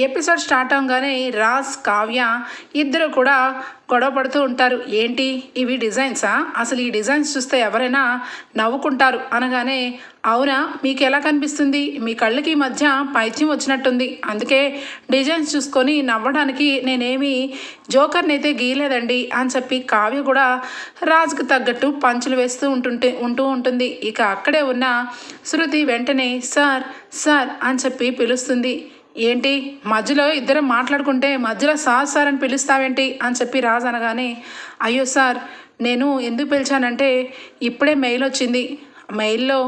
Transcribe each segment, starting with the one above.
Episode start అవగానే రాజ్ కావ్య ఇద్దరు కూడా గొడవ పడుతూ ఉంటారు. ఏంటి? ఇవి డిజైన్సా? అసలు ఈ డిజైన్స్ చూస్తే ఎవరైనా నవ్వుకుంటారు అనగానే అవునా? మీకు ఎలా కనిపిస్తుంది? మీ కళ్ళకి మధ్య పైత్యం వచ్చినట్టుంది. అందుకే డిజైన్స్ చూసుకొని నవ్వడానికి నేనేమి జోకర్ని అయితే గీయలేదండి అని చెప్పి కావ్య కూడా రాజుకు తగ్గట్టు పంచులు వేస్తూ ఉంటుంటే ఉంటూ ఉంటుంది. ఇక అక్కడే ఉన్న శృతి వెంటనే సార్ సార్ అని చెప్పి పిలుస్తుంది. ఏంటి? మధ్యలో ఇద్దరం మాట్లాడుకుంటే మధ్యలో సార్ సార్ అని పిలుస్తావేంటి? అని చెప్పి రాజు అనగానే అయ్యో సార్ నేను ఎందుకు పిలిచానంటే ఇప్పుడే మెయిల్ వచ్చింది. మెయిల్లో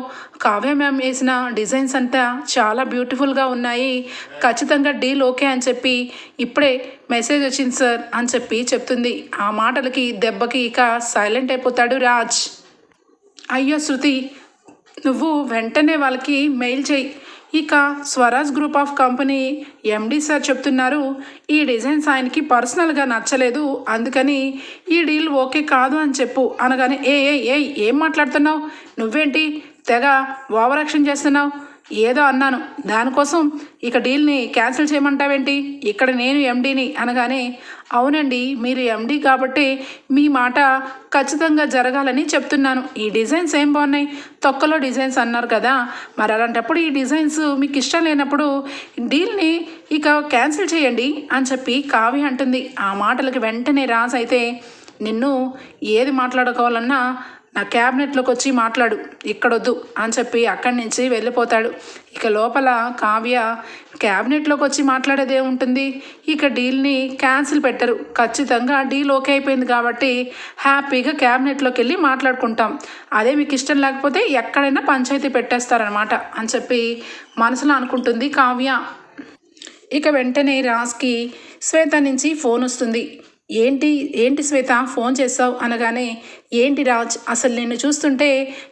కావ్య మ్యామ్ వేసిన డిజైన్స్ అంతా చాలా బ్యూటిఫుల్గా ఉన్నాయి. ఖచ్చితంగా డీల్ ఓకే అని చెప్పి ఇప్పుడే మెసేజ్ వచ్చింది సార్ అని చెప్పి చెప్తుంది. ఆ మాటలకి దెబ్బకి ఇక సైలెంట్ అయిపోతాడు రాజ్. అయ్యో శృతి నువ్వు వెంటనే వాళ్ళకి మెయిల్ చేయి. ఇక Swaraj group of company MD sir చెప్తున్నారు ఈ డిజైన్స్ ఆయనకి పర్సనల్గా నచ్చలేదు అందుకని ఈ డీల్ ఓకే కాదు అని చెప్పు అనగానే ఏ ఏ ఏం మాట్లాడుతున్నావు? నువ్వేంటి తెగ ఓవరాక్షన్ చేస్తున్నావు? ఏదో అన్నాను. దానికోసం ఇక డీల్ని క్యాన్సిల్ చేయమంటావేంటి? ఇక్కడ నేను ఎండీని అనగానే అవునండి మీరు ఎండీ కాబట్టి మీ మాట ఖచ్చితంగా జరగాలని చెప్తున్నాను. ఈ డిజైన్స్ ఏం బాగున్నాయి? తొక్కలో డిజైన్స్ అన్నారు కదా. మరి అలాంటప్పుడు ఈ డిజైన్స్ మీకు ఇష్టం లేనప్పుడు డీల్ని ఇక క్యాన్సిల్ చేయండి అని చెప్పి కావి అంటుంది. ఆ మాటలకి వెంటనే రాజ్ అయితే నిన్ను ఏది మాట్లాడుకోవాలన్నా నా క్యాబినెట్లోకి వచ్చి మాట్లాడు ఇక్కడొద్దు అని చెప్పి అక్కడి నుంచి వెళ్ళిపోతాడు. ఇక లోపల కావ్య క్యాబినెట్లోకి వచ్చి మాట్లాడేదే ఉంటుంది. ఇక డీల్ని క్యాన్సిల్ పెట్టరు. ఖచ్చితంగా డీల్ ఓకే అయిపోయింది కాబట్టి హ్యాపీగా క్యాబినెట్లోకి వెళ్ళి మాట్లాడుకుంటాం. అదే మీకు ఇష్టం లేకపోతే ఎక్కడైనా పంచాయతీ పెట్టేస్తారనమాట అని చెప్పి మనసులో అనుకుంటుంది కావ్య. ఇక వెంటనే రాజ్కి శ్వేత నుంచి ఫోన్ వస్తుంది. ఏంటి ఏంటి శ్వేత ఫోన్ చేస్తావు అనగానే ఏంటి రాజ్ అసలు నిన్ను చూస్తుంటే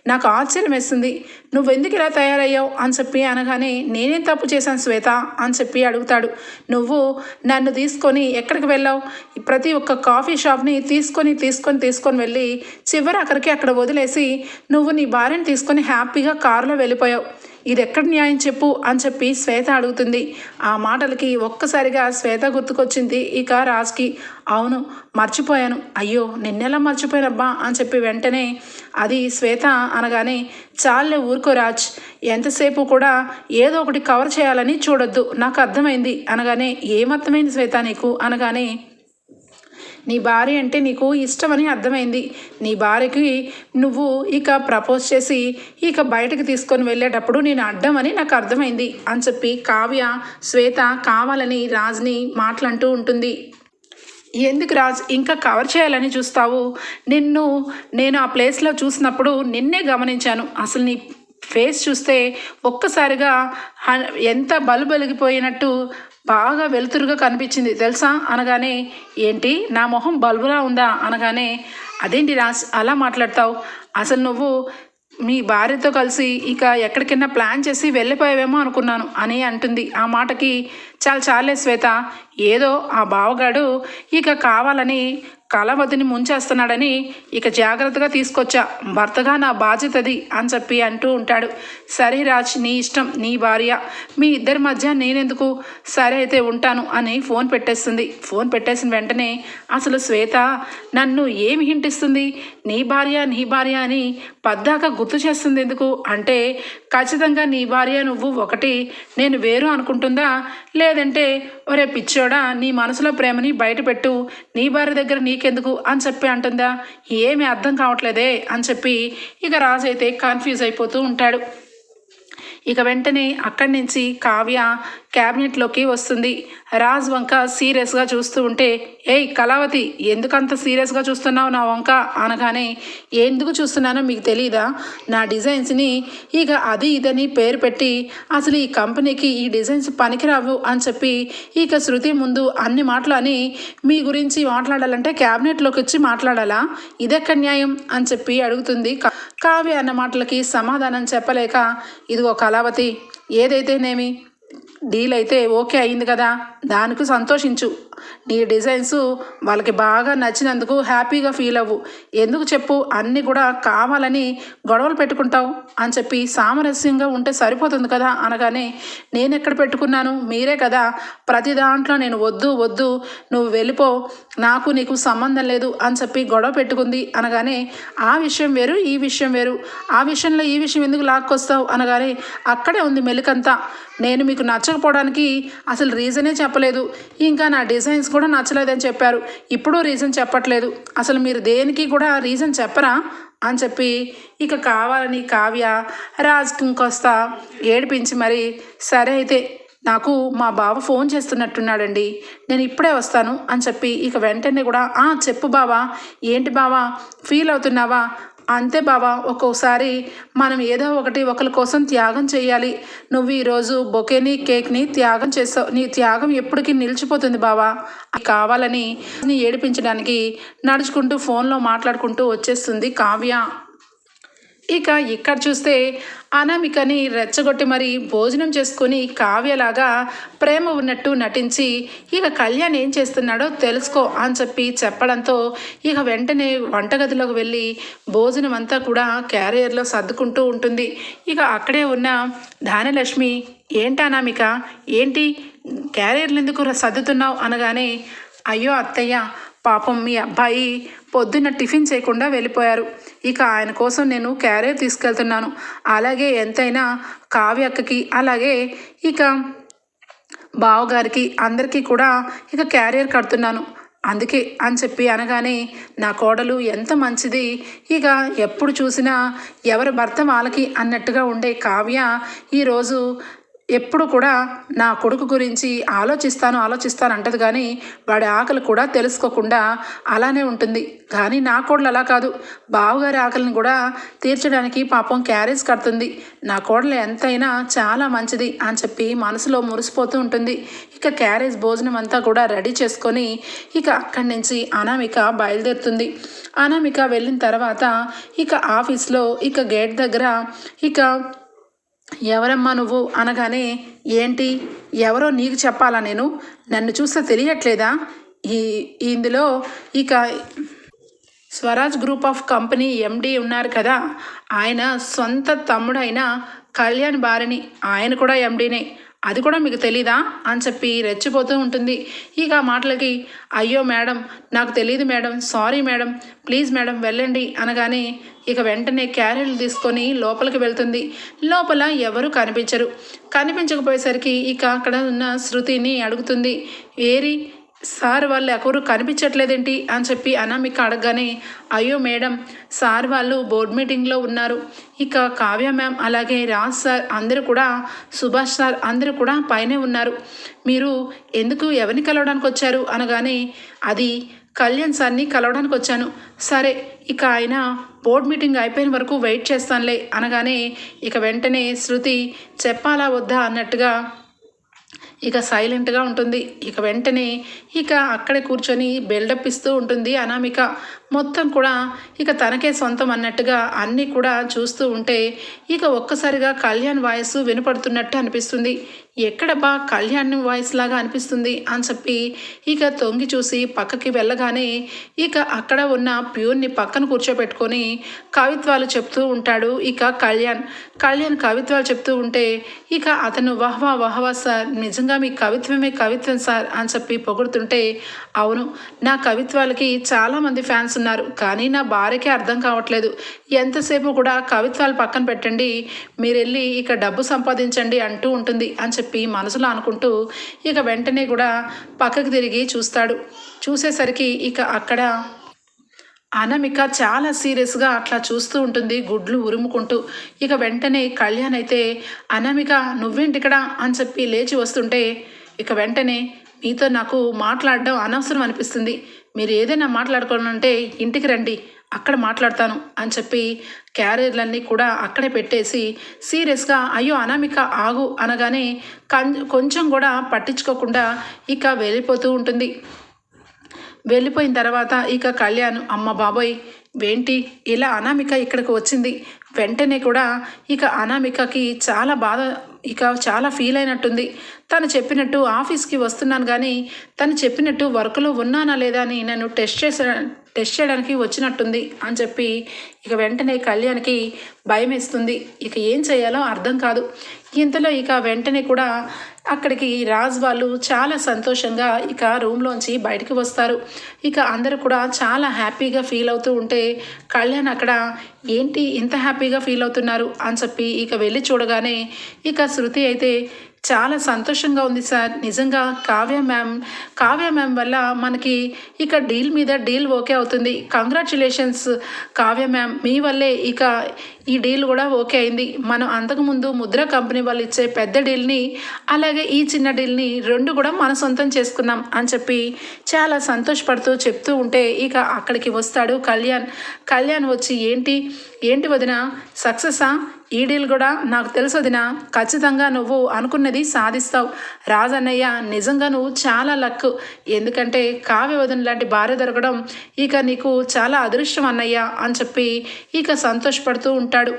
నాకు ఆశ్చర్యం వేస్తుంది. నువ్వెందుకు ఇలా తయారయ్యావు అని చెప్పి అనగానే నేనేం తప్పు చేశాను శ్వేత అని చెప్పి అడుగుతాడు. నువ్వు నన్ను తీసుకొని ఎక్కడికి వెళ్ళావు? ప్రతి ఒక్క కాఫీ షాప్ని తీసుకొని తీసుకొని తీసుకొని వెళ్ళి చివరి అక్కడికి అక్కడ వదిలేసి నువ్వు నీ భార్యను తీసుకొని హ్యాపీగా కారులో వెళ్ళిపోయావు. ఇది న్యాయం చెప్పు అని చెప్పి శ్వేత అడుగుతుంది. ఆ మాటలకి ఒక్కసారిగా శ్వేత గుర్తుకొచ్చింది ఇక రాజ్కి. అవును మర్చిపోయాను. అయ్యో నిన్నెలా మర్చిపోయానబ్బా అని చెప్పి వెంటనే అది శ్వేత అనగానే చాలే ఊరుకో రాజ్. ఎంతసేపు కూడా ఏదో ఒకటి కవర్ చేయాలని చూడొద్దు. నాకు అర్థమైంది అనగానే ఏమర్థమైంది శ్వేత నీకు? అనగానే నీ భార్య అంటే నీకు ఇష్టమని అర్థమైంది. నీ భార్యకి నువ్వు ఇక ప్రపోజ్ చేసి ఇక బయటకు తీసుకొని వెళ్ళేటప్పుడు నేను అడ్డమని నాకు అర్థమైంది అని చెప్పి కావ్య శ్వేత కావాలని రాజ్ని మాట్లాడుతూ ఉంటుంది. ఎందుకు రాజ్ ఇంకా కవర్ చేయాలని చూస్తావు? నిన్ను నేను ఆ ప్లేస్లో చూసినప్పుడు నిన్నే గమనించాను. అసలు నీ ఫేస్ చూస్తే ఒక్కసారిగా ఎంత బలు బలిగిపోయినట్టు బాగా వెలుతురుగా కనిపించింది. తెలుసా? అనగానే ఏంటి? నా మొహం బల్బులా ఉందా? అనగానే అదేంటి రాజ్? అలా మాట్లాడతావు? అసలు నువ్వు మీ భార్యతో కలిసి ఇక ఎక్కడికైనా ప్లాన్ చేసి వెళ్ళిపోయావేమో అనుకున్నాను అని అంటుంది. ఆ మాటకి చాలా చాలే శ్వేత. ఏదో ఆ బావగాడు ఇక కావాలని కళవతిని ముంచేస్తున్నాడని ఇక జాగ్రత్తగా తీసుకొచ్చా. భర్తగా నా బాధ్యతది అని చెప్పి అంటూ ఉంటాడు. సరే రాజ్ నీ ఇష్టం నీ భార్య మీ ఇద్దరి మధ్య నేనెందుకు సరే అయితే ఉంటాను అని ఫోన్ పెట్టేస్తుంది. ఫోన్ పెట్టేసిన వెంటనే అసలు శ్వేత నన్ను ఏమి హింటిస్తుంది నీ భార్య నీ భార్య అని పద్దాక గుర్తు చేస్తుంది ఎందుకు? అంటే ఖచ్చితంగా నీ భార్య నువ్వు ఒకటి నేను వేరు అనుకుంటుందా? లేదంటే ఒరే పిచ్చోడా నీ మనసులో ప్రేమని బయటపెట్టు నీ భార్య దగ్గర నీకెందుకు అని చెప్పి అంటుందా? ఏమీ అర్థం కావట్లేదే అని చెప్పి ఇక రాజు అయితే కన్ఫ్యూజ్ అయిపోతూ ఉంటాడు. ఇక వెంటనే అక్కడి నుంచి కావ్య క్యాబినెట్లోకి వస్తుంది. రాజ్ వంక సీరియస్గా చూస్తూ ఉంటే ఏయ్ కళావతి ఎందుకంత సీరియస్గా చూస్తున్నావు నా వంక? అనగానే ఎందుకు చూస్తున్నానో మీకు తెలియదా నా డిజైన్స్ని ఇక అది ఇదని పేరు పెట్టి అసలు ఈ కంపెనీకి ఈ డిజైన్స్ పనికిరావు అని చెప్పి ఇక శృతి ముందు అన్ని మాటలు అని మీ గురించి మాట్లాడాలంటే క్యాబినెట్లోకి వచ్చి మాట్లాడాలా? ఇదెక్క న్యాయం? అని చెప్పి అడుగుతుంది కావ్య అన్న మాటలకి సమాధానం చెప్పలేక ఇదిగో కళావతి ఏదైతేనేమి డీల్ అయితే ఓకే అయింది కదా. దానికి సంతోషించు. నీ డిజైన్స్ వాళ్ళకి బాగా నచ్చినందుకు హ్యాపీగా ఫీల్ అవ్వు. ఎందుకు చెప్పు? అన్నీ కూడా కావాలని గొడవలు పెట్టుకుంటావు అని చెప్పి సామరస్యంగా ఉంటే సరిపోతుంది కదా అనగానే నేను ఎక్కడ పెట్టుకున్నాను? మీరే కదా. ప్రతి దాంట్లో నేను వద్దు వద్దు నువ్వు వెళ్ళిపో. నాకు నీకు సంబంధం లేదు అని చెప్పి గొడవ పెట్టుకుంది అనగానే ఆ విషయం వేరు ఈ విషయం వేరు. ఆ విషయంలో ఈ విషయం ఎందుకు లాక్కొస్తావు? అనగానే అక్కడే ఉంది మెలికంతా. నేను మీకు నచ్చ నచ్చకపోవడానికి అసలు రీజనే చెప్పలేదు. ఇంకా నా డిజైన్స్ కూడా నచ్చలేదని చెప్పారు. ఇప్పుడు రీజన్ చెప్పట్లేదు. అసలు మీరు దేనికి కూడా రీజన్ చెప్పరా? అని చెప్పి ఇక కావాలని కావ్య రాజ్కి ఇంకొస్తా ఏడిపించి మరి సరే అయితే నాకు మా బావ ఫోన్ చేస్తున్నట్టున్నాడండి. నేను ఇప్పుడే వస్తాను అని చెప్పి ఇక వెంటనే కూడా "ఆ, చెప్పు బావా. ఏంటి బావా? ఫీల్ అవుతున్నావా? అంతే బావా ఒక్కోసారి మనం ఏదో ఒకటి ఒకరి కోసం త్యాగం చేయాలి. నువ్వు ఈరోజు బొకేని కేక్ని త్యాగం చేస్తావు. నీ త్యాగం ఎప్పటికీ నిలిచిపోతుంది బావా కావాలని నీ ఏడిపించడానికి నడుచుకుంటూ ఫోన్లో మాట్లాడుకుంటూ వచ్చేస్తుంది కావ్య. ఇక ఇక్కడ చూస్తే అనామికని రెచ్చగొట్టి మరి భోజనం చేసుకొని కావ్యలాగా ప్రేమ ఉన్నట్టు నటించి ఇక కళ్యాణ్ ఏం చేస్తున్నాడో తెలుసుకో అని చెప్పి చెప్పడంతో ఇక వెంటనే వంటగదిలోకి వెళ్ళి భోజనం అంతా కూడా క్యారియర్లో సర్దుకుంటూ ఉంటుంది. ఇక అక్కడే ఉన్న ధానలక్ష్మి ఏంటి అనామిక? ఏంటి? క్యారియర్లు ఎందుకు సర్దుతున్నావు? అనగానే అయ్యో అత్తయ్య పాపం మీ అబ్బాయి పొద్దున్న టిఫిన్ చేయకుండా వెళ్ళిపోయారు. ఇక ఆయన కోసం నేను క్యారియర్ తీసుకెళ్తున్నాను. అలాగే ఎంతైనా కావ్యక్కకి అలాగే ఇక బావగారికి అందరికీ కూడా ఇక క్యారియర్ కడుతున్నాను. అందుకే అని చెప్పి అనగానే నా కోడలు ఎంత మంచిది ఇక ఎప్పుడు చూసినా ఎవరి భర్త వాళ్ళకి అన్నట్టుగా ఉండే కావ్య ఈరోజు ఎప్పుడు కూడా నా కొడుకు గురించి ఆలోచిస్తాను ఆలోచిస్తాను అంటది కానీ వాడి ఆకలి కూడా తెలుసుకోకుండా అలానే ఉంటుంది. కానీ నా కోడలు అలా కాదు. బావగారి ఆకలిని కూడా తీర్చడానికి పాపం క్యారేజ్ కడుతుంది. నా కోడలు ఎంతైనా చాలా మంచిది అని చెప్పి మనసులో మురిసిపోతూ ఉంటుంది. ఇక క్యారేజ్ భోజనం అంతా కూడా రెడీ చేసుకొని ఇక అక్కడి నుంచి అనామిక బయలుదేరుతుంది. అనామిక వెళ్ళిన తర్వాత ఇక ఆఫీస్లో ఇక గేట్ దగ్గర ఇక ఎవరమ్మా నువ్వు అనగానే ఏంటి? ఎవరో నీకు చెప్పాలా నేను? నన్ను చూస్తే తెలియట్లేదా? ఈ ఇందులో ఇక Swaraj group of company MD ఉన్నారు కదా ఆయన సొంత తమ్ముడైన కళ్యాణ్ భార్యని ఆయన కూడా ఎండీనే. అది కూడా మీకు తెలీదా? అని చెప్పి రెచ్చిపోతూ ఉంటుంది. ఇక మాటలకి అయ్యో మేడం నాకు తెలియదు madam sorry madam please madam వెళ్ళండి అనగానే ఇక వెంటనే క్యారీలు తీసుకొని లోపలికి వెళ్తుంది. లోపల ఎవరు కనిపించరు. కనిపించకపోయేసరికి ఇక అక్కడ ఉన్న శృతిని అడుగుతుంది. ఏరి సార్ వాళ్ళు ఎవరు కనిపించట్లేదేంటి అని చెప్పి అనామిక అడగగానే అయ్యో మేడం సార్ వాళ్ళు బోర్డ్ మీటింగ్లో ఉన్నారు. ఇక కావ్య మ్యామ్ అలాగే రాజ్ సార్ అందరూ కూడా సుభాష్ సార్ అందరూ కూడా పైనే ఉన్నారు. మీరు ఎందుకు ఎవరిని కలవడానికి వచ్చారు? అనగానే అది కళ్యాణ్ సార్ని కలవడానికి వచ్చాను. సరే ఇక ఆయన బోర్డ్ మీటింగ్ అయిపోయిన వరకు వెయిట్ చేస్తానులే. అనగానే ఇక వెంటనే శృతి చెప్పాలా వద్దా? అన్నట్టుగా ఇక సైలెంట్గా ఉంటుంది. ఇక వెంటనే ఇక అక్కడే కూర్చొని బిల్డప్ ఇస్తూ ఉంటుంది. అనామిక మొత్తం కూడా ఇక తనకే సొంతం అన్నట్టుగా అన్నీ కూడా చూస్తూ ఉంటే ఇక ఒక్కసారిగా కళ్యాణ్ వాయిస్ వినపడుతున్నట్టు అనిపిస్తుంది. ఎక్కడబ్బా కళ్యాణ్ వాయిస్ లాగా అనిపిస్తుంది అని చెప్పి ఇక తొంగి చూసి పక్కకి వెళ్ళగానే ఇక అక్కడ ఉన్న ప్యూర్ని పక్కన కూర్చోబెట్టుకొని కవిత్వాలు చెప్తూ ఉంటాడు ఇక కళ్యాణ్. కళ్యాణ్ కవిత్వాలు చెప్తూ ఉంటే ఇక అతను వహ్వా వహ్వా సార్ నిజంగా మీ కవిత్వమే కవిత్వం సార్ అని చెప్పి పొగుడుతుంటే అవును నా కవిత్వాలకి చాలామంది ఫ్యాన్స్ చేస్తున్నారు. కానీ నా భార్యకే అర్థం కావట్లేదు. ఎంతసేపు కూడా కవిత్వాలు పక్కన పెట్టండి. మీరు వెళ్ళి ఇక డబ్బు సంపాదించండి అంటూ ఉంటుంది అని చెప్పి మనసులో అనుకుంటూ ఇక వెంటనే కూడా పక్కకు తిరిగి చూస్తాడు. చూసేసరికి ఇక అక్కడ అనమిక చాలా సీరియస్గా అట్లా చూస్తూ ఉంటుంది గుడ్లు ఉరుముకుంటూ. ఇక వెంటనే కళ్యాణ్ అయితే అనమిక నువ్వేంటిక్కడ? అని చెప్పి లేచి వస్తుంటే ఇక వెంటనే మీతో నాకు మాట్లాడడం అనవసరం అనిపిస్తుంది. మీరు ఏదైనా మాట్లాడుకోవాలంటే ఇంటికి రండి అక్కడ మాట్లాడతాను అని చెప్పి క్యారియర్లన్నీ కూడా అక్కడే పెట్టేసి సీరియస్గా అయ్యో అనామిక ఆగు అనగానే కం కొంచెం కూడా పట్టించుకోకుండా ఇక వెళ్ళిపోతూ ఉంటుంది. వెళ్ళిపోయిన తర్వాత ఇక కళ్యాణ్ అమ్మ బాబోయ్ ఏంటి ఇలా అనామిక ఇక్కడికి వచ్చింది? వెంటనే కూడా ఇక అనామికకి చాలా బాధ ఇక చాలా ఫీల్ అయినట్టుంది. తను చెప్పినట్టు ఆఫీస్కి వస్తున్నాను కానీ తను చెప్పినట్టు వర్క్లో ఉన్నానా లేదా అని నన్ను టెస్ట్ చేసా టెస్ట్ చేయడానికి వచ్చినట్టుంది అని చెప్పి ఇక వెంటనే కళ్యాణ్కి భయం వేస్తుంది ఇక ఏం చేయాలో అర్థం కాదు. ఇంతలో ఇక వెంటనే కూడా అక్కడికి రాజ్ వాళ్ళు చాలా సంతోషంగా ఇక రూమ్లోంచి బయటికి వస్తారు. ఇక అందరూ కూడా చాలా హ్యాపీగా ఫీల్ అవుతూ ఉంటే కళ్యాణ్ అక్కడ ఏంటి ఇంత హ్యాపీగా ఫీల్ అవుతున్నారు? అని చెప్పి ఇక వెళ్ళి చూడగానే ఇక శృతి అయితే చాలా సంతోషంగా ఉంది సార్. నిజంగా కావ్య మ్యామ్ కావ్య మ్యామ్ వల్ల మనకి ఇక డీల్ మీద డీల్ ఓకే అవుతుంది. కంగ్రాచులేషన్స్ కావ్య మ్యామ్ మీ వల్లే ఇక ఈ డీల్ కూడా ఓకే అయింది. మనం అంతకుముందు ముద్ర కంపెనీ వాళ్ళు ఇచ్చే పెద్ద డీల్ని అలాగే ఈ చిన్న డీల్ని రెండు కూడా మన సొంతం చేసుకున్నాం అని చెప్పి చాలా సంతోషపడుతూ చెప్తూ ఉంటే ఇక అక్కడికి వస్తాడు కళ్యాణ్. కళ్యాణ్ వచ్చి ఏంటి? ఏంటి వదిన? సక్సెసా? ఈ డీల్ కూడా నాకు తెలుసు వదిన. ఖచ్చితంగా నువ్వు అనుకున్నది సాధిస్తావు. రాజన్నయ్య నిజంగా నువ్వు చాలా లక్ ఎందుకంటే కావ్య వదిన లాంటి భార్య దొరకడం ఇక నీకు చాలా అదృష్టం అన్నయ్య అని చెప్పి ఇక సంతోషపడుతూ ఉంటాడు.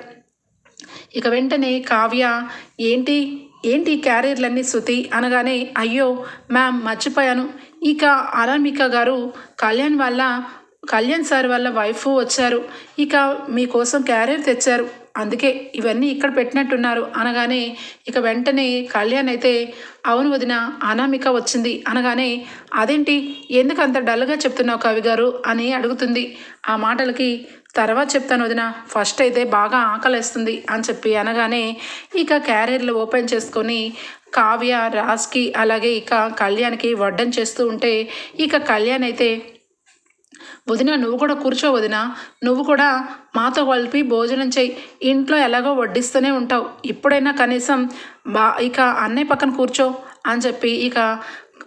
ఇక వెంటనే కావ్య ఏంటి? ఏంటి క్యారియర్లన్నీ శృతి? అనగానే అయ్యో మ్యామ్ మర్చిపోయాను. ఇక అనామిక గారు కళ్యాణ్ వల్ల కళ్యాణ్ సార్ వాళ్ళ వైఫ్ వచ్చారు. ఇక మీకోసం క్యారియర్ తెచ్చారు. అందుకే ఇవన్నీ ఇక్కడ పెట్టినట్టున్నారు. అనగానే ఇక వెంటనే కళ్యాణ్ అయితే అవును వదిన అనామిక వచ్చింది. అనగానే అదేంటి? ఎందుకు అంత డల్గా చెప్తున్నావు కవి గారు? అని అడుగుతుంది. ఆ మాటలకి తర్వాత చెప్తాను వదిన ఫస్ట్ అయితే బాగా ఆకలిస్తుంది అని చెప్పి అనగానే ఇక క్యారియర్లు ఓపెన్ చేసుకొని కావ్య రాజ్కి అలాగే ఇక కళ్యాణ్కి వడ్డం చేస్తూ ఉంటే ఇక కళ్యాణ్ అయితే వదిన నువ్వు కూడా కూర్చో వదిన. నువ్వు కూడా మాతో కలిపి భోజనం చేయి. ఇంట్లో ఎలాగో వడ్డిస్తూనే ఉంటావు. ఇప్పుడైనా కనీసం బా ఇక అన్నయ్య పక్కన కూర్చో అని చెప్పి ఇక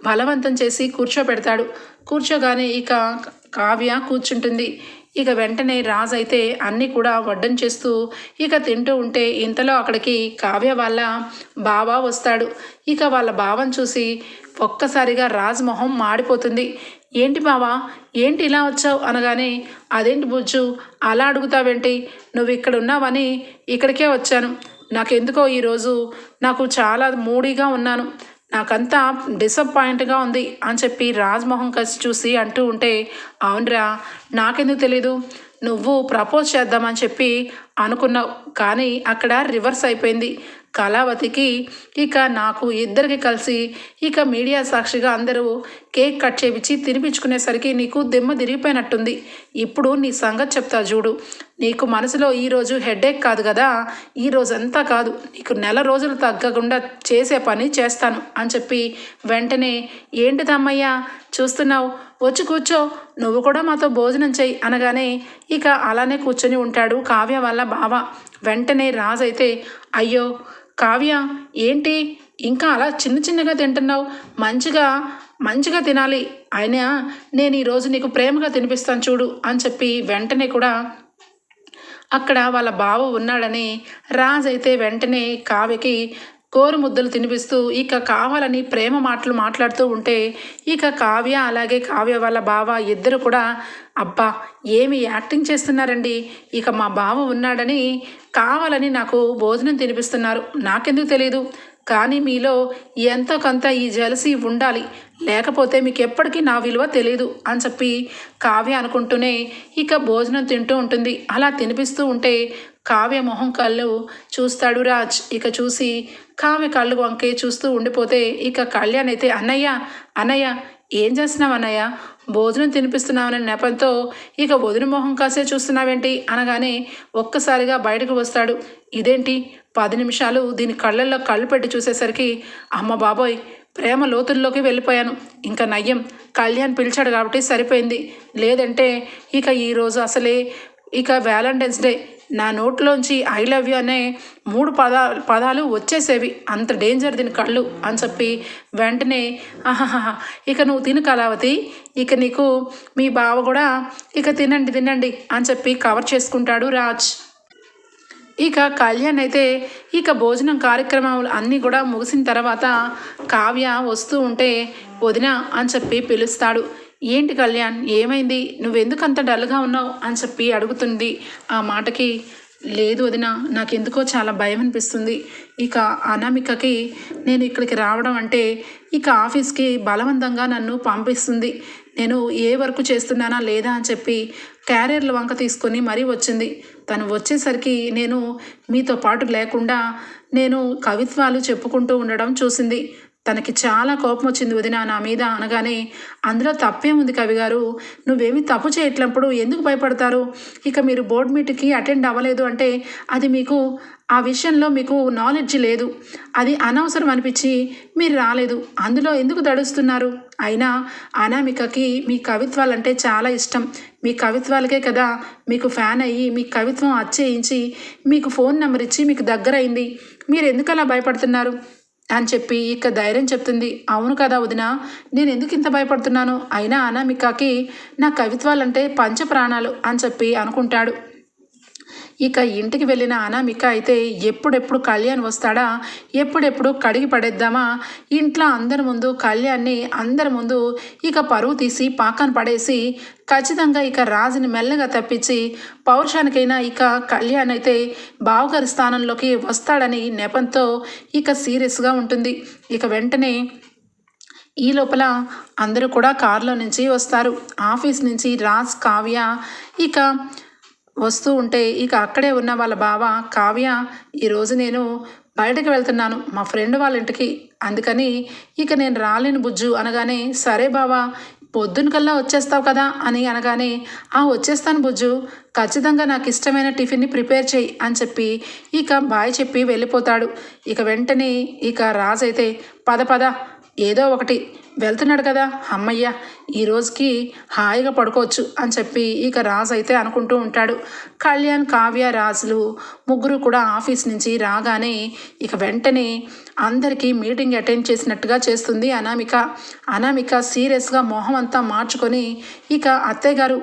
బలవంతం చేసి కూర్చోబెడతాడు. కూర్చోగానే ఇక కావ్య కూర్చుంటుంది. ఇక వెంటనే రాజు అయితే అన్నీ కూడా వడ్డం చేస్తూ ఇక తింటూ ఉంటే ఇంతలో అక్కడికి కావ్య వాళ్ళ బావ వస్తాడు. ఇక వాళ్ళ బావని చూసి ఒక్కసారిగా రాజ్ మొహం మాడిపోతుంది. ఏంటి బావా ఏంటి ఇలా వచ్చావు? అనగానే అదేంటి బుజ్జు? అలా అడుగుతావేంటి? నువ్వు ఇక్కడ ఉన్నావని ఇక్కడికే వచ్చాను. నాకెందుకో ఈరోజు నాకు చాలా మూడీగా ఉన్నాను. నాకంతా డిసప్పాయింట్గా ఉంది అని చెప్పి రాజ్మోహన్ కలిసి చూసి అంటూ ఉంటే అవునరా నాకెందుకు తెలీదు? నువ్వు ప్రపోజ్ చేద్దామని చెప్పి అనుకున్నావు. కానీ అక్కడ రివర్స్ అయిపోయింది. కళావతికి ఇక నాకు ఇద్దరికి కలిసి ఇక మీడియా సాక్షిగా అందరూ కేక్ కట్ చేపించి తినిపించుకునేసరికి నీకు దిమ్మ తిరిగిపోయినట్టుంది. ఇప్పుడు నీ సంగతి చెప్తా చూడు. నీకు మనసులో ఈరోజు హెడేక్ కాదు కదా? ఈ రోజంతా కాదు. నీకు నెల రోజులు తగ్గకుండా చేసే పని చేస్తాను అని చెప్పి వెంటనే ఏంటి తమ్మయ్యా చూస్తున్నావు? వచ్చి కూర్చో. నువ్వు కూడా మాతో భోజనం చేయి అనగానే ఇక అలానే కూర్చొని ఉంటాడు కావ్య వల్ల బావ. వెంటనే రాజు అయితే అయ్యో కావ్య ఏంటి? ఇంకా అలా చిన్న చిన్నగా తింటున్నావు. మంచిగా మంచిగా తినాలి. అయినా నేను ఈరోజు నీకు ప్రేమగా తినిపిస్తాను చూడు అని చెప్పి వెంటనే కూడా అక్కడ వాళ్ళ బావ ఉన్నాడని రాజ్ అయితే వెంటనే కావ్యకి కోరు ముద్దలు తినిపిస్తూ ఇక కావాలని ప్రేమ మాటలు మాట్లాడుతూ ఉంటే ఇక కావ్య అలాగే కావ్య వాళ్ళ బావ ఇద్దరు కూడా అబ్బా ఏమి యాక్టింగ్ చేస్తున్నారండి? ఇక మా బావ ఉన్నాడని కావాలని నాకు భోజనం తినిపిస్తున్నారు. నాకెందుకు తెలియదు కానీ మీలో ఎంతో కొంత ఈ జలసి ఉండాలి. లేకపోతే మీకు ఎప్పటికీ నా విలువ తెలియదు అని చెప్పి కావ్య అనుకుంటూనే ఇక భోజనం తింటూ ఉంటుంది. అలా తినిపిస్తూ ఉంటే కావ్య మొహం కళ్ళు చూస్తాడు రాజ్. ఇక చూసి కావ్య కళ్ళు వంకే చూస్తూ ఉండిపోతే ఇక కళ్యాణ్ అయితే అన్నయ్య అన్నయ్య ఏం చేస్తున్నావు అన్నయ్య? భోజనం తినిపిస్తున్నావనే నెపంతో ఇక వదిన మొహం కాసే చూస్తున్నావేంటి? అనగానే ఒక్కసారిగా బయటకు వస్తాడు. ఇదేంటి? పది నిమిషాలు దీని కళ్ళల్లో కళ్ళు పెట్టి చూసేసరికి అమ్మ బాబోయ్ ప్రేమ లోతుల్లోకి వెళ్ళిపోయాను. ఇంకా నయ్యం కళ్యాణ్ పిలిచాడు కాబట్టి సరిపోయింది. లేదంటే ఇక ఈరోజు అసలే ఇక వ్యాలంటైన్స్ డే నా నోట్లోంచి ఐ లవ్ యూ అనే మూడు పదా పదాలు వచ్చేసేవి. అంత డేంజర్ దీని కళ్ళు అని చెప్పి వెంటనే ఆహాహా ఇక నువ్వు తిను కళావతి. ఇక నీకు మీ బావ కూడా ఇక తినండి తినండి అని చెప్పి కవర్ చేసుకుంటాడు రాజ్. ఇక కళ్యాణ్ అయితే ఇక భోజనం కార్యక్రమాలు అన్నీ కూడా ముగిసిన తర్వాత కావ్య వస్తూ ఉంటే వదిన అని చెప్పి పిలుస్తాడు. ఏంటి కళ్యాణ్? ఏమైంది? నువ్వెందుకు అంత డల్గా ఉన్నావు? అని చెప్పి అడుగుతుంది. ఆ మాటకి లేదు వదిన నాకెందుకో చాలా భయం అనిపిస్తుంది. ఇక అనామికకి నేను ఇక్కడికి రావడం అంటే ఇక ఆఫీస్కి బలవంతంగా నన్ను పంపిస్తుంది. నేను ఏ వర్క్ చేస్తున్నానా లేదా అని చెప్పి క్యారియర్ల వంక తీసుకొని మరీ వచ్చింది. తను వచ్చేసరికి నేను మీతో పాటు లేకుండా నేను కవిత్వాలు చెప్పుకుంటూ ఉండడం చూసింది. తనకి చాలా కోపం వచ్చింది వదిన నా మీద అనగానే అందులో తప్పేముంది కవి గారు? నువ్వేమి తప్పు చేయట్లప్పుడు ఎందుకు భయపడతారు? ఇక మీరు బోర్డ్ మీటింగ్కి అటెండ్ అవ్వలేదు అంటే అది మీకు ఆ విషయంలో మీకు నాలెడ్జ్ లేదు. అది అనవసరం అనిపించి మీరు రాలేదు. అందులో ఎందుకు దడుస్తున్నారు? అయినా అనామికకి మీ కవిత్వాలంటే చాలా ఇష్టం. మీ కవిత్వాలకే కదా మీకు ఫ్యాన్ అయ్యి మీ కవిత్వం అచ్చేయించి మీకు ఫోన్ నెంబర్ ఇచ్చి మీకు దగ్గరైంది. మీరు ఎందుకు అలా భయపడుతున్నారు? అని చెప్పి ఇక ధైర్యం చెప్తుంది. అవును కదా వదిన నేను ఎందుకు ఇంత భయపడుతున్నాను? అయినా అనామికకి నా కవిత్వాలంటే పంచ ప్రాణాలు అని చెప్పి అనుకుంటాడు. ఇక ఇంటికి వెళ్ళిన అనామిక అయితే ఎప్పుడెప్పుడు కళ్యాణ్ వస్తాడా? ఎప్పుడెప్పుడు కడిగి పడేద్దామా? ఇంట్లో అందరి ముందు కళ్యాణ్ని అందరి ముందు ఇక పరువు తీసి పాకాన పడేసి ఖచ్చితంగా ఇక రాజుని మెల్లగా తప్పించి పౌరుషానికైనా ఇక కళ్యాణ్ అయితే బావగారి స్థానంలోకి వస్తాడని నెపంతో ఇక సీరియస్గా ఉంటుంది. ఇక వెంటనే ఈ లోపల అందరూ కూడా కారులో నుంచి వస్తారు. ఆఫీస్ నుంచి రాజ్ కావ్య ఇక వస్తూ ఉంటే ఇక అక్కడే ఉన్న వాళ్ళ బావ కావ్య ఈరోజు నేను బయటకు వెళ్తున్నాను మా ఫ్రెండ్ వాళ్ళ ఇంటికి. అందుకని ఇక నేను రాలేను బుజ్జు అనగానే సరే బావా పొద్దున కల్లా వచ్చేస్తావు కదా అని అనగానే ఆ వచ్చేస్తాను బుజ్జు. ఖచ్చితంగా నాకు ఇష్టమైన టిఫిన్ని ప్రిపేర్ చేయి అని చెప్పి ఇక బాయ్ చెప్పి వెళ్ళిపోతాడు. ఇక వెంటనే ఇక రాజైతే అయితే పద పద ఏదో ఒకటి వెళ్తున్నాడు కదా అమ్మయ్య ఈ రోజుకి హాయిగా పడుకోవచ్చు అని చెప్పి ఇక రాజు అయితే అనుకుంటూ ఉంటాడు. కళ్యాణ్ కావ్య రాజులు ముగ్గురు కూడా ఆఫీస్ నుంచి రాగానే ఇక వెంటనే అందరికీ మీటింగ్ అటెండ్ చేసినట్టుగా చేస్తుంది అనామిక. అనామిక సీరియస్గా మొహం అంతా మార్చుకొని ఇక అత్తయ్య గారు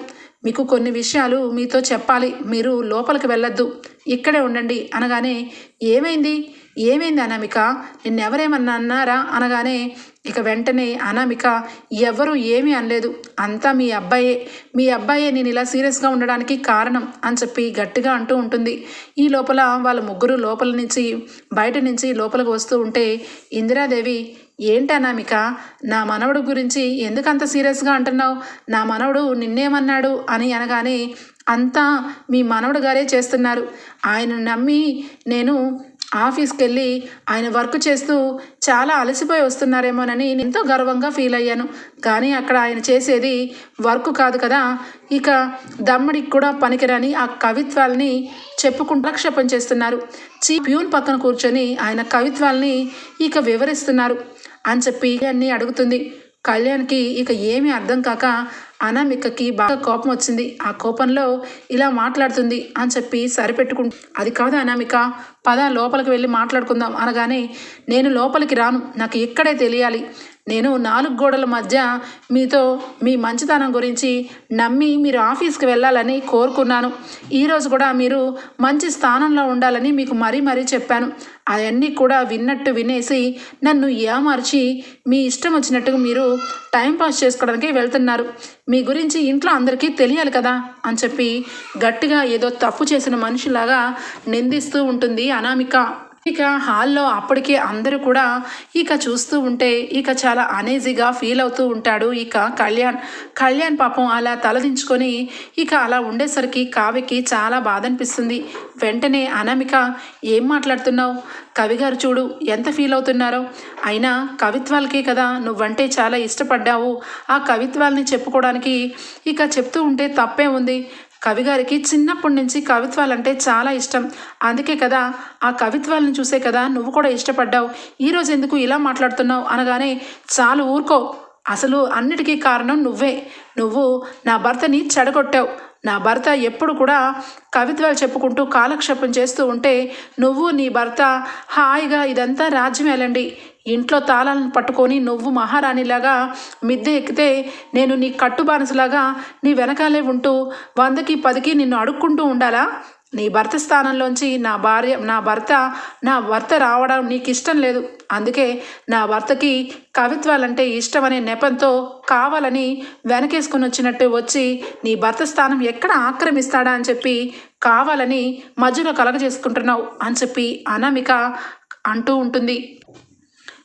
మీకు కొన్ని విషయాలు మీతో చెప్పాలి మీరు లోపలికి వెళ్ళొద్దు ఇక్కడే ఉండండి అనగానే ఏమైంది? ఏమైంది అనామిక? నిన్నెవరేమన్నా అన్నారా? అనగానే ఇక వెంటనే అనామిక ఎవరు ఏమీ అనలేదు. అంతా మీ అబ్బాయే. మీ అబ్బాయే నేను ఇలా సీరియస్గా ఉండడానికి కారణం అని చెప్పి గట్టిగా అంటూ ఉంటుంది. ఈ లోపల వాళ్ళ ముగ్గురు లోపల నుంచి బయట నుంచి లోపలికి వస్తూ ఉంటే ఇందిరాదేవి ఏంటి అనామిక? నా మనవడు గురించి ఎందుకంత సీరియస్గా అంటున్నావు? నా మనవడు నిన్నేమన్నాడు? అని అనగానే అంతా మీ మనవడు గారే చేస్తున్నారు. ఆయన నమ్మి నేను ఆఫీస్కి వెళ్ళి ఆయన వర్క్ చేస్తూ చాలా అలసిపోయి వస్తున్నారేమోనని నేను ఎంతో గర్వంగా ఫీల్ అయ్యాను. కానీ అక్కడ ఆయన చేసేది వర్క్ కాదు కదా ఇక దమ్మడికి కూడా పనికిరాని ఆ కవిత్వాల్ని చెప్పుకుంటూ క్షేపం చేస్తున్నారు. చీ ప్యూన్ పక్కన కూర్చొని ఆయన కవిత్వాల్ని ఇక వివరిస్తున్నారు. అని చెప్పి అన్నీ అడుగుతుంది. కళ్యాణ్కి ఇక ఏమీ అర్థం కాక అనామికకి బాగా కోపం వచ్చింది. ఆ కోపంలో ఇలా మాట్లాడుతుంది అని చెప్పి సరిపెట్టుకుంటు అది కాదు అనామిక. పద లోపలికి వెళ్ళి మాట్లాడుకుందాం అనగానే నేను లోపలికి రాను. నాకు ఇక్కడే తెలియాలి. నేను నాలుగు గోడల మధ్య మీతో మీ మంచితనం గురించి నమ్మి మీరు ఆఫీస్కి వెళ్ళాలని కోరుకున్నాను. ఈరోజు కూడా మీరు మంచి స్థానంలో ఉండాలని మీకు మరీ మరీ చెప్పాను. అవన్నీ కూడా విన్నట్టు వినేసి నన్ను ఏమార్చి మీ ఇష్టం వచ్చినట్టుగా మీరు టైం పాస్ చేసుకోవడానికి వెళ్తున్నారు. మీ గురించి ఇంట్లో అందరికీ తెలియాలి కదా అని చెప్పి గట్టిగా ఏదో తప్పు చేసిన మనిషిలాగా నిందిస్తూ ఉంటుంది అనామిక. ఇక హాల్లో అప్పటికే అందరూ కూడా ఇక చూస్తూ ఉంటే ఇక చాలా అనేజీగా ఫీల్ అవుతూ ఉంటాడు ఇక కళ్యాణ్. కళ్యాణ్ పాపం అలా తలదించుకొని ఇక అలా ఉండేసరికి కావ్యకి చాలా బాధ అనిపిస్తుంది వెంటనే అనామిక ఏం మాట్లాడుతున్నావు? కవి గారు చూడు ఎంత ఫీల్ అవుతున్నారో. అయినా కవిత్వాలకే కదా నువ్వంటే చాలా ఇష్టపడ్డావు. ఆ కవిత్వాల్ని చెప్పుకోవడానికి ఇక చెప్తూ ఉంటే తప్పే ఉంది. కవిగారికి చిన్నప్పటి నుంచి కవిత్వాలంటే చాలా ఇష్టం. అందుకే కదా ఆ కవిత్వాలను చూసే కదా నువ్వు కూడా ఇష్టపడ్డావు. ఈరోజు ఎందుకు ఇలా మాట్లాడుతున్నావు అనగానే చాలు ఊరుకో. అసలు అన్నిటికీ కారణం నువ్వే. నువ్వు నా భర్తని చెడగొట్టావు. నా భర్త ఎప్పుడు కూడా కవిత్వాలు చెప్పుకుంటూ కాలక్షేపం చేస్తూ ఉంటే నువ్వు నీ భర్త హాయిగా ఇదంతా రాజ్యమేలండి. ఇంట్లో తాళాలను పట్టుకొని నువ్వు మహారాణిలాగా మిద్దె ఎక్కితే నేను నీ కట్టుబానిసలాగా నీ వెనకాలే ఉంటూ వందకి పదికి నిన్ను అడుక్కుంటూ ఉండాలా? నీ భర్త స్థానంలోంచి నా భార్య నా భర్త నా భర్త రావడం నీకు ఇష్టం లేదు. అందుకే నా భర్తకి కవిత్వాలంటే ఇష్టమనే నెపంతో కావాలని వెనకేసుకుని వచ్చినట్టు వచ్చి నీ భర్త స్థానం ఎక్కడ ఆక్రమిస్తాడా అని చెప్పి కావాలని మధ్యలో కలగజేసుకుంటున్నావు అని చెప్పి అనామిక అంటూ ఉంటుంది.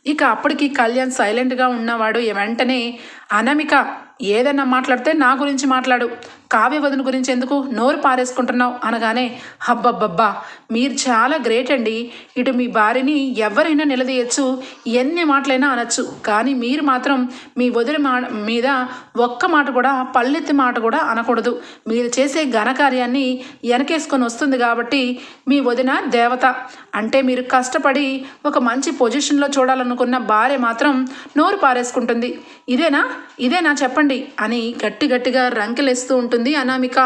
ఇక అప్పటికి కళ్యాణ్ సైలెంట్గా ఉన్నవాడు వెంటనే అనామిక ఏదన్నా మాట్లాడితే నా గురించి మాట్లాడు. కావ్య వదిన గురించి ఎందుకు నోరు పారేసుకుంటున్నావు? అనగానే హబ్బబ్బబ్బా మీరు చాలా గ్రేట్ అండి. ఇటు మీ భార్యని ఎవరైనా నిలదీయచ్చు ఎన్ని మాటలైనా అనొచ్చు. కానీ మీరు మాత్రం మీ వదిన మా మీద ఒక్క మాట కూడా పల్లెత్తి మాట కూడా అనకూడదు. మీరు చేసే ఘనకార్యాన్ని వెనకేసుకొని వస్తుంది కాబట్టి మీ వదిన దేవత. అంటే మీరు కష్టపడి ఒక మంచి పొజిషన్లో చూడాలనుకున్న భార్య మాత్రం నోరు పారేసుకుంటుంది. ఇదేనా? ఇదేనా చెప్పండి అని గట్టి గట్టిగా రంకెలేస్తూ ఉంటుంది అనామిక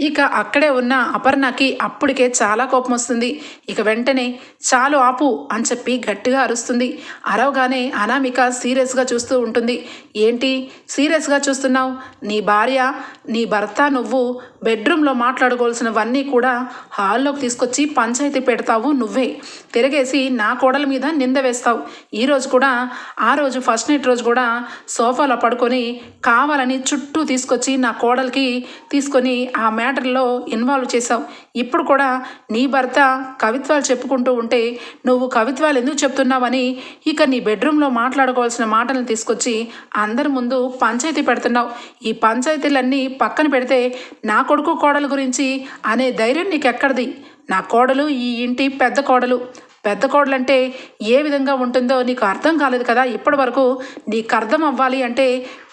ఇక అక్కడే ఉన్న అపర్ణకి అప్పటికే చాలా కోపం వస్తుంది. ఇక వెంటనే చాలు ఆపు అని చెప్పి గట్టిగా అరుస్తుంది. అరవగానే అనామిక సీరియస్గా చూస్తూ ఉంటుంది. ఏంటి? సీరియస్గా చూస్తున్నావు? నీ భార్య నీ భర్త నువ్వు బెడ్రూమ్లో మాట్లాడుకోవాల్సినవన్నీ కూడా హాల్లోకి తీసుకొచ్చి పంచాయతీ పెడతావు నువ్వే. తిరగేసి నా కోడల మీద నింద వేస్తావు. ఈరోజు కూడా ఆ రోజు ఫస్ట్ నైట్ రోజు కూడా సోఫాలో పడుకొని కావాలని చుట్టూ తీసుకొచ్చి నా కోడలికి తీసుకొని ఆ మ్యాటర్లో ఇన్వాల్వ్ చేశావు. ఇప్పుడు కూడా నీ భర్త కవిత్వాలు చెప్పుకుంటూ ఉంటే నువ్వు కవిత్వాలు ఎందుకు చెప్తున్నావని ఇక నీ బెడ్రూమ్లో మాట్లాడుకోవాల్సిన మాటలను తీసుకొచ్చి అందరి ముందు పంచాయతీ పెడుతున్నావు. ఈ పంచాయతీలన్నీ పక్కన పెడితే నా కొడుకు కోడల గురించి అనే ధైర్యం నీకు ఎక్కడిది నా కోడలు ఈ ఇంటి పెద్ద కోడలు. పెద్ద కోడలంటే ఏ విధంగా ఉంటుందో నీకు అర్థం కాలేదు కదా? ఇప్పటి వరకు నీకు అర్థం అవ్వాలి అంటే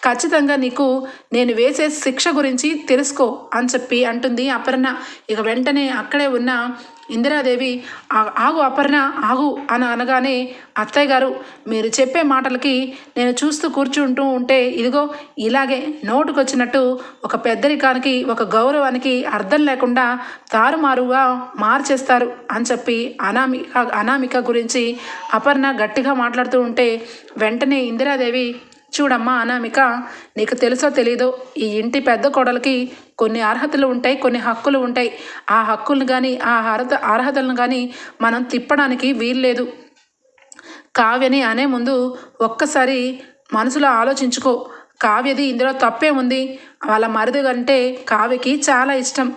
ఖచ్చితంగా నీకు నేను వేసే శిక్ష గురించి తెలుసుకో అని చెప్పి అంటుంది అపర్ణ. ఇక వెంటనే అక్కడే ఉన్న ఇందిరాదేవి ఆగు అపర్ణ ఆగు అని అనగానే అత్తయ్య గారు మీరు చెప్పే మాటలకి నేను చూస్తూ కూర్చుంటూ ఉంటే ఇదిగో ఇలాగే నోటుకొచ్చినట్టు ఒక పెద్దరికానికి ఒక గౌరవానికి అర్థం లేకుండా తారుమారుగా మార్చేస్తారు అని చెప్పి అనామిక అనామిక గురించి అపర్ణ గట్టిగా మాట్లాడుతూ ఉంటే వెంటనే ఇందిరాదేవి చూడమ్మా అనామిక నీకు తెలుసో తెలీదో ఈ ఇంటి పెద్ద కోడలకి కొన్ని అర్హతలు ఉంటాయి కొన్ని హక్కులు ఉంటాయి. ఆ హక్కులను కానీ ఆ అర్హత అర్హతలను కానీ మనం తిప్పడానికి వీల్లేదు. కావ్యని అనే ముందు ఒక్కసారి మనసులో ఆలోచించుకో. కావ్యది ఇందులో తప్పే ఉంది. వాళ్ళ మరిది అంటే కావ్యకి చాలా ఇష్టం.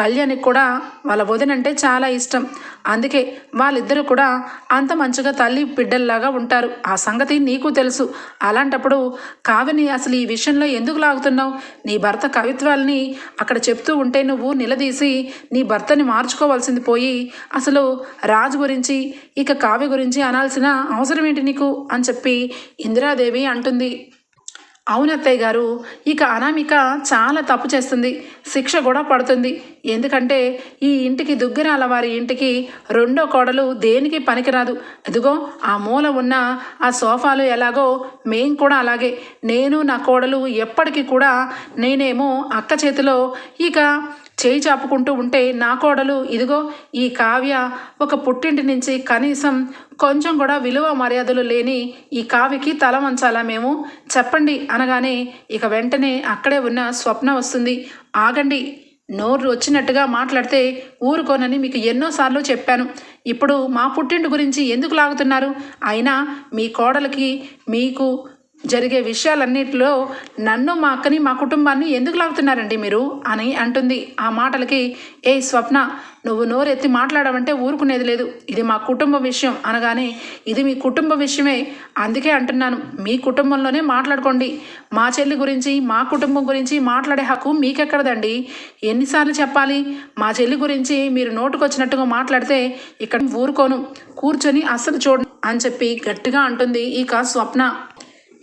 కళ్యాణ్కి కూడా వాళ్ళ వదినంటే చాలా ఇష్టం. అందుకే వాళ్ళిద్దరూ కూడా అంత మంచిగా తల్లి బిడ్డల్లాగా ఉంటారు. ఆ సంగతి నీకు తెలుసు. అలాంటప్పుడు కావ్యని అసలు ఈ విషయంలో ఎందుకు లాగుతున్నావు? నీ భర్త కవిత్వాల్ని అక్కడ చెప్తూ ఉంటే నువ్వు నిలదీసి నీ భర్తని మార్చుకోవాల్సింది పోయి అసలు రాజు గురించి ఇక కావ్య గురించి అనాల్సిన అవసరం ఏంటి నీకు? అని చెప్పి ఇందిరాదేవి అంటుంది. అవును అత్తయ్య గారు ఇక అనామిక చాలా తప్పు చేస్తుంది శిక్ష కూడా పడుతుంది. ఎందుకంటే ఈ ఇంటికి దుగ్గిరాల వారి ఇంటికి రెండో కోడలు దేనికి పనికిరాదు. అదిగో ఆ మూల ఉన్న ఆ సోఫాలు ఎలాగో మేం కూడా అలాగే. నేను నా కోడలు ఎప్పటికీ కూడా నేనేమో అక్క చేతిలో ఇక చేయి చాపుకుంటూ ఉంటే నా కోడలు ఇదిగో ఈ కావ్య ఒక పుట్టింటి నుంచి కనీసం కొంచెం కూడా విలువ మర్యాదలు లేని ఈ కావ్యకి తల వంచాలా మేము? చెప్పండి అనగానే ఇక వెంటనే అక్కడే ఉన్న స్వప్న వస్తుంది. ఆగండి నోరు వచ్చినట్టుగా మాట్లాడితే ఊరుకోనని మీకు ఎన్నోసార్లు చెప్పాను. ఇప్పుడు మా పుట్టింటి గురించి ఎందుకు లాగుతున్నారు? అయినా మీ కోడలికి మీకు జరిగే విషయాలన్నిటిలో నన్ను మా అక్కని మా కుటుంబాన్ని ఎందుకు లాగుతున్నారండి మీరు? అని అంటుంది. ఆ మాటలకి ఏ స్వప్న నువ్వు నోరెత్తి మాట్లాడమంటే ఊరుకునేది లేదు. ఇది మా కుటుంబ విషయం. అనగానే ఇది మీ కుటుంబ విషయమే. అందుకే అంటున్నాను మీ కుటుంబంలోనే మాట్లాడుకోండి. మా చెల్లి గురించి మా కుటుంబం గురించి మాట్లాడే హక్కు మీకెక్కడదండి? ఎన్నిసార్లు చెప్పాలి? మా చెల్లి గురించి మీరు నోటుకొచ్చినట్టుగా మాట్లాడితే ఇక్కడ ఊరుకోను. కూర్చొని అస్సలు చూడు అని చెప్పి గట్టిగా అంటుంది. ఇక స్వప్న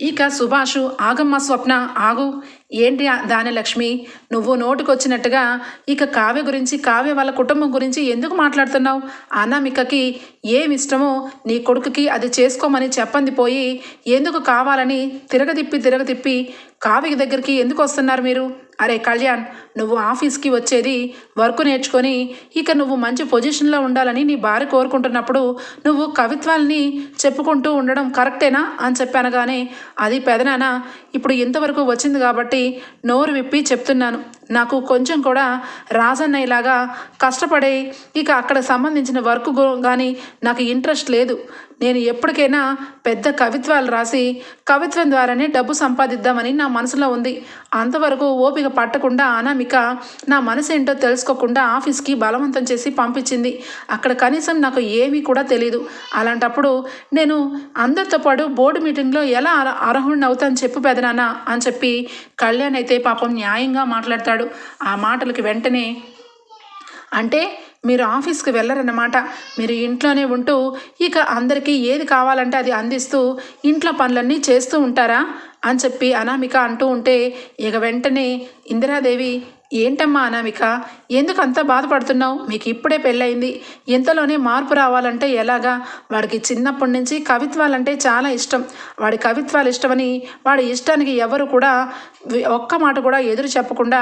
ఇక సుభాషు ఆగమ్మ స్వప్న ఆగు. ఏంటి దాని లక్ష్మి నువ్వు నోటికొచ్చినట్టుగా ఇక కావ్య గురించి కావ్య వాళ్ళ కుటుంబం గురించి ఎందుకు మాట్లాడుతున్నావు? అనామికకి ఏమి ఇష్టమో నీ కొడుకుకి అది చేసుకోమని చెప్పంది పోయి ఎందుకు కావాలని తిరగతిప్పి తిరగతిప్పి కావ్య దగ్గరికి ఎందుకు వస్తున్నారు మీరు? అరే కళ్యాణ్ నువ్వు ఆఫీస్కి వచ్చేది వర్క్ నేర్చుకొని ఇక నువ్వు మంచి పొజిషన్లో ఉండాలని నీ భార్య కోరుకుంటున్నప్పుడు నువ్వు కవిత్వాల్ని చెప్పుకుంటూ ఉండడం కరెక్టేనా? అని చెప్పాను కానీ అది పెదనానా ఇప్పుడు ఇంతవరకు వచ్చింది కాబట్టి నోరు విప్పి చెప్తున్నాను. నాకు కొంచెం కూడా రాజన్నయ్యలాగా కష్టపడే ఇక అక్కడ సంబంధించిన వర్క్ కానీ నాకు ఇంట్రెస్ట్ లేదు. నేను ఎప్పటికైనా పెద్ద కవిత్వాలు రాసి కవిత్వం ద్వారానే డబ్బు సంపాదిద్దామని నా మనసులో ఉంది. అంతవరకు ఓపిక పట్టకుండా అనామిక నా మనసు ఏంటో తెలుసుకోకుండా ఆఫీస్కి బలవంతం చేసి పంపించింది. అక్కడ కనీసం నాకు ఏమీ కూడా తెలియదు అలాంటప్పుడు నేను అందరితో పాటు బోర్డు మీటింగ్లో ఎలా అర అర్హుడిని అవుతాను చెప్పు పెదనాన్న అని చెప్పి కళ్యాణ్ అయితే పాపం న్యాయంగా మాట్లాడతాడు. ఆ మాటలకి వెంటనే అంటే మీరు ఆఫీస్కి వెళ్ళరన్నమాట. మీరు ఇంట్లోనే ఉంటూ ఇక అందరికీ ఏది కావాలంటే అది అందిస్తూ ఇంట్లో పనులన్నీ చేస్తూ ఉంటారా? అని చెప్పి అనామిక అంటూ ఉంటే ఇక వెంటనే ఇందిరాదేవి ఏంటమ్మా అనామిక? ఎందుకు అంత బాధపడుతున్నావు? మీకు ఇప్పుడే పెళ్ళయింది. ఇంతలోనే మార్పు రావాలంటే ఎలాగా? వాడికి చిన్నప్పటి నుంచి కవిత్వాలంటే చాలా ఇష్టం. వాడి కవిత్వాలు ఇష్టమని వాడి ఇష్టానికి ఎవరు కూడా ఒక్క మాట కూడా ఎదురు చెప్పకుండా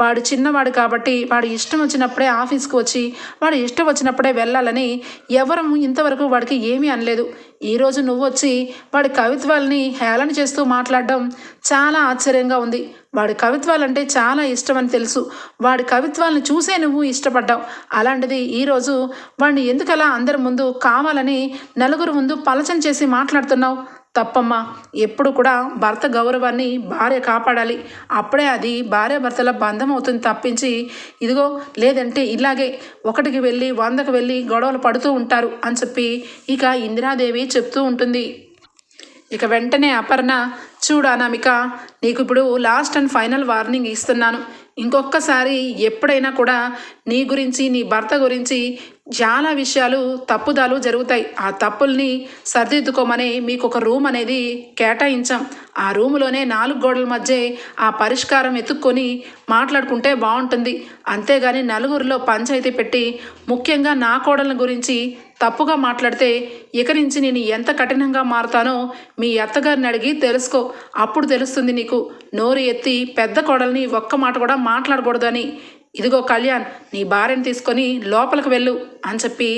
వాడు చిన్నవాడు కాబట్టి వాడి ఇష్టం వచ్చినప్పుడే ఆఫీస్కి వచ్చి వాడి ఇష్టం వచ్చినప్పుడే వెళ్ళాలని ఎవరు ఇంతవరకు వాడికి ఏమీ అనలేదు. ఈరోజు నువ్వు వచ్చి వాడి కవిత్వాల్ని హేళన చేస్తూ మాట్లాడడం చాలా ఆశ్చర్యంగా ఉంది. వాడి కవిత్వాలంటే చాలా ఇష్టమని తెలుసు. వాడి కవిత్వాలను చూసే నువ్వు ఇష్టపడ్డావు. అలాంటిది ఈరోజు వాడిని ఎందుకలా అందరి ముందు కావాలని నలుగురు ముందు పలచన చేసి మాట్లాడుతున్నావు? తప్పమ్మా. ఎప్పుడు కూడా భర్త గౌరవాన్ని భార్య కాపాడాలి. అప్పుడే అది భార్య భర్తల బంధం అవుతుంది తప్పించి ఇదిగో లేదంటే ఇలాగే ఒకటికి వెళ్ళి వందకు వెళ్ళి గొడవలు పడుతూ ఉంటారు అని చెప్పి ఇక ఇందిరాదేవి చెప్తూ ఉంటుంది. ఇక వెంటనే అపర్ణ చూడు అనామిక నీకు ఇప్పుడు లాస్ట్ అండ్ ఫైనల్ వార్నింగ్ ఇస్తున్నాను. ఇంకొకసారి ఎప్పుడైనా కూడా నీ గురించి నీ భర్త గురించి చాలా విషయాలు తప్పుదాలు జరుగుతాయి. ఆ తప్పుల్ని సరిదిద్దుకోమని మీకు ఒక రూమ్ అనేది కేటాయించాం. ఆ రూములోనే నాలుగు గోడల మధ్య ఆ పరిష్కారం ఎత్తుక్కొని మాట్లాడుకుంటే బాగుంటుంది అంతేగాని నలుగురిలో పంచాయతీ పెట్టి ముఖ్యంగా నా కోడల గురించి తప్పుగా మాట్లాడితే ఇక నుంచి నేను ఎంత కఠినంగా మారుతానో మీ అత్తగారిని అడిగి తెలుసుకో. అప్పుడు తెలుస్తుంది నీకు. నోరు ఎత్తి పెద్ద కోడల్ని ఒక్క మాట కూడా మాట్లాడకూడదని ఇదిగో కళ్యాణ్ నీ భార్యను తీసుకొని లోపలికి వెళ్ళు అని చెప్పి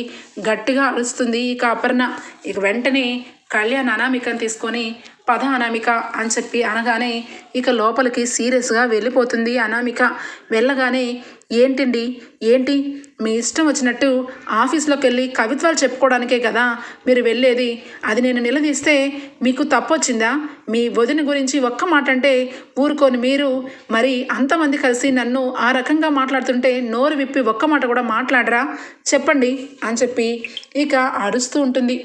గట్టిగా అరుస్తుంది ఇక అపర్ణ. ఇక వెంటనే కళ్యాణ్ అనామికను తీసుకొని పద అనామిక అని చెప్పి అనగానే ఇక లోపలికి సీరియస్గా వెళ్ళిపోతుంది అనామిక. వెళ్ళగానే ఏంటండి? ఏంటి? మీ ఇష్టం వచ్చినట్టు ఆఫీస్లోకి వెళ్ళి కవిత్వాలు చెప్పుకోవడానికే కదా మీరు వెళ్ళేది? అది నేను నిలదీస్తే మీకు తప్పు వచ్చిందా మీ వదిన గురించి ఒక్క మాట అంటే ఊరుకొని మీరు మరి అంతమంది కలిసి నన్ను ఆ రకంగా మాట్లాడుతుంటే నోరు విప్పి ఒక్క మాట కూడా మాట్లాడరా? చెప్పండి అని చెప్పి ఇక అరుస్తూ ఉంటుంది.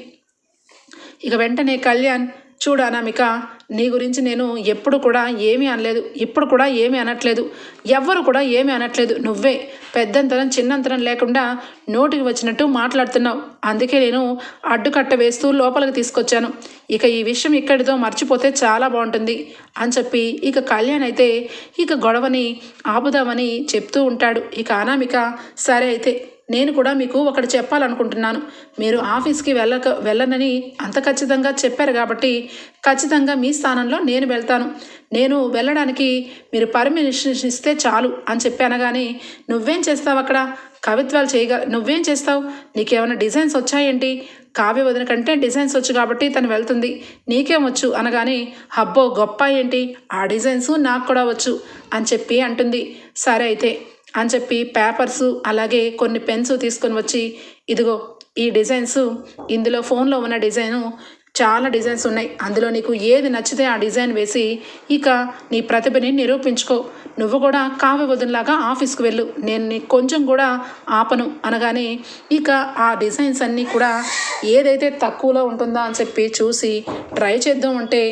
ఇక వెంటనే కళ్యాణ్ చూడు అనామిక నీ గురించి నేను ఎప్పుడు కూడా ఏమీ అనలేదు ఇప్పుడు కూడా ఏమీ అనట్లేదు ఎవ్వరు కూడా ఏమీ అనట్లేదు నువ్వే పెద్దంతరం చిన్నంతరం లేకుండా నోటికి వచ్చినట్టు మాట్లాడుతున్నావు. అందుకే నేను అడ్డుకట్ట వేస్తూ లోపలికి తీసుకొచ్చాను. ఇక ఈ విషయం ఇక్కడితో మర్చిపోతే చాలా బాగుంటుంది అని చెప్పి ఇక కళ్యాణ్ అయితే ఇక గొడవని ఆపుదామని చెప్తూ ఉంటాడు. ఇక అనామిక సరే అయితే నేను కూడా మీకు ఒకటి చెప్పాలనుకుంటున్నాను. మీరు ఆఫీస్కి వెళ్ళక వెళ్ళనని అంత ఖచ్చితంగా చెప్పారు కాబట్టి ఖచ్చితంగా మీ స్థానంలో నేను వెళ్తాను. నేను వెళ్ళడానికి మీరు పర్మిషన్ ఇస్తే చాలు అని చెప్పాను కానీ నువ్వేం చేస్తావు అక్కడ? కవిత్వాలు చేయగ నువ్వేం చేస్తావు? నీకేమైనా డిజైన్స్ వచ్చాయేంటి కావ్య వదిన కంటే డిజైన్స్ వచ్చు కాబట్టి తను వెళ్తుంది. నీకేమొచ్చు అనగానే హబ్బో గొప్ప ఏంటి? ఆ డిజైన్స్ నాకు కూడా వచ్చు అని చెప్పి అంటుంది. సరే అయితే అని చెప్పి పేపర్స్ అలాగే కొన్ని పెన్స్ తీసుకొని వచ్చి ఇదిగో ఈ డిజైన్స్ ఇందులో ఫోన్లో ఉన్న డిజైను చాలా డిజైన్స్ ఉన్నాయి. అందులో నీకు ఏది నచ్చితే ఆ డిజైన్ వేసి ఇక నీ ప్రతిభని నిరూపించుకో. నువ్వు కూడా కావ్య వదినలాగా ఆఫీస్కి వెళ్ళు. నేను నీకు కొంచెం కూడా ఆపను అనగానే ఇక ఆ డిజైన్స్ అన్నీ కూడా ఏదైతే తక్కువలో ఉంటుందో అని చెప్పి చూసి ట్రై చేద్దాం అంటే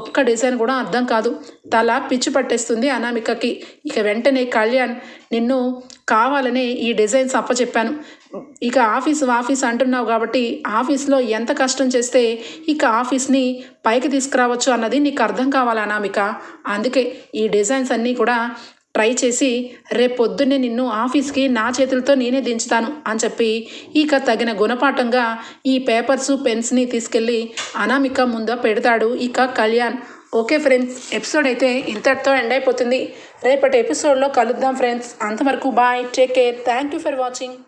ఒక్క డిజైన్ కూడా అర్థం కాదు. తల పిచ్చి పట్టేస్తుంది అనామికకి. ఇక వెంటనే కళ్యాణ్ నిన్ను కావాలనే ఈ డిజైన్స్ అప్పచెప్పాను. ఇక ఆఫీస్ ఆఫీస్ అంటున్నావు కాబట్టి ఆఫీస్లో ఎంత కష్టం చేస్తే ఇక ఆఫీస్ని పైకి తీసుకురావచ్చు అన్నది నీకు అర్థం కావాలా అనామిక? అందుకే ఈ డిజైన్స్ అన్నీ కూడా ట్రై చేసి రేపు పొద్దున్నే నిన్ను ఆఫీస్కి నా చేతులతో నేనే దించుతాను అని చెప్పి ఇక తగిన గుణపాఠంగా ఈ పేపర్స్ పెన్స్ని తీసుకెళ్ళి అనామిక ముందు పెడతాడు ఇక కళ్యాణ్. ఓకే ఫ్రెండ్స్ ఎపిసోడ్ అయితే ఇంతటితో ఎండ్ అయిపోతుంది. రేపటి ఎపిసోడ్లో కలుద్దాం ఫ్రెండ్స్. అంతవరకు bye take care. Thank you for watching.